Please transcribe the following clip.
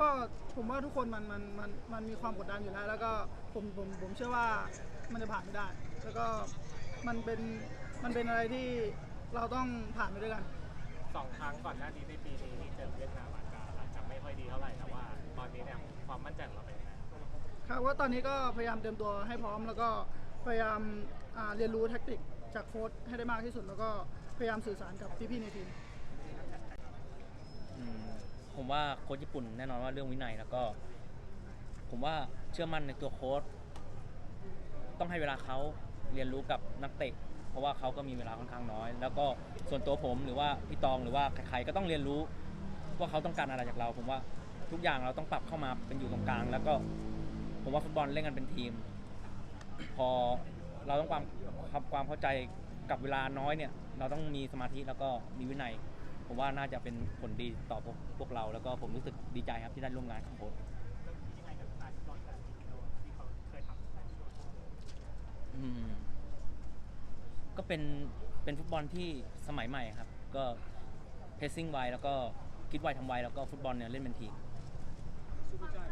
ก็ผมว่าทุกคนมันมันมันมันมีความกดดันอยู่แล้ว แล้วก็ผมผมผมเชื่อว่ามันจะผ่านไม่ได้ แล้วก็มันเป็นมันเป็นอะไรที่เราต้องผ่านไปด้วยกัน สองครั้งก่อนหน้านี้ในปีนี้ที่เจอเวียดนามอาจจะอาจจะไม่ค่อยดีเท่าไหร่แต่ว่า ตอนนี้เนี่ยความมั่นใจของเราเป็นยังไงครับว่าตอนนี้ก็พยายามเตรียมตัวให้พร้อม แล้วก็พยายามอ่าเรียนรู้แท็กติกจากโค้ชให้ได้มากที่สุด แล้วก็พยายามสื่อสารกับพี่ๆในทีมอืมผม ว่าโค้ชญี่ปุ่นแน่นอนว่าเรื่องวินัยแล้วก็ ผมว่าเชื่อมั่นในตัวโค้ชต้องให้เวลาเขาเรียนรู้กับนักเตะเพราะว่าเขาก็มีเวลาค่อนข้างน้อย แล้วก็ส่วนตัวผมหรือว่าพี่ตองหรือว่าใครๆก็ต้องเรียนรู้ว่าเขาต้องการอะไรจากเรา ผมว่าทุกอย่างเราต้องปรับเข้ามาเป็นอยู่ตรงกลาง แล้วก็ผมว่าฟุตบอลเล่นกันเป็นทีม พอเราต้องความความความเข้าใจกับเวลาน้อยเนี่ย เราต้องมีสมาธิแล้วก็มีวินัย ผมว่าน่าจะเป็นผลดีต่อพวกพวกเรา แล้วก็ผมรู้สึกดีใจครับที่ได้ร่วมงานกับโค้ชอืมก็เป็นเป็นฟุตบอลที่สมัยใหม่ครับ ก็เพสซิ่งไวแล้วก็คิดไวทำไวแล้วก็ฟุตบอลเนี่ยเล่นเป็นทีม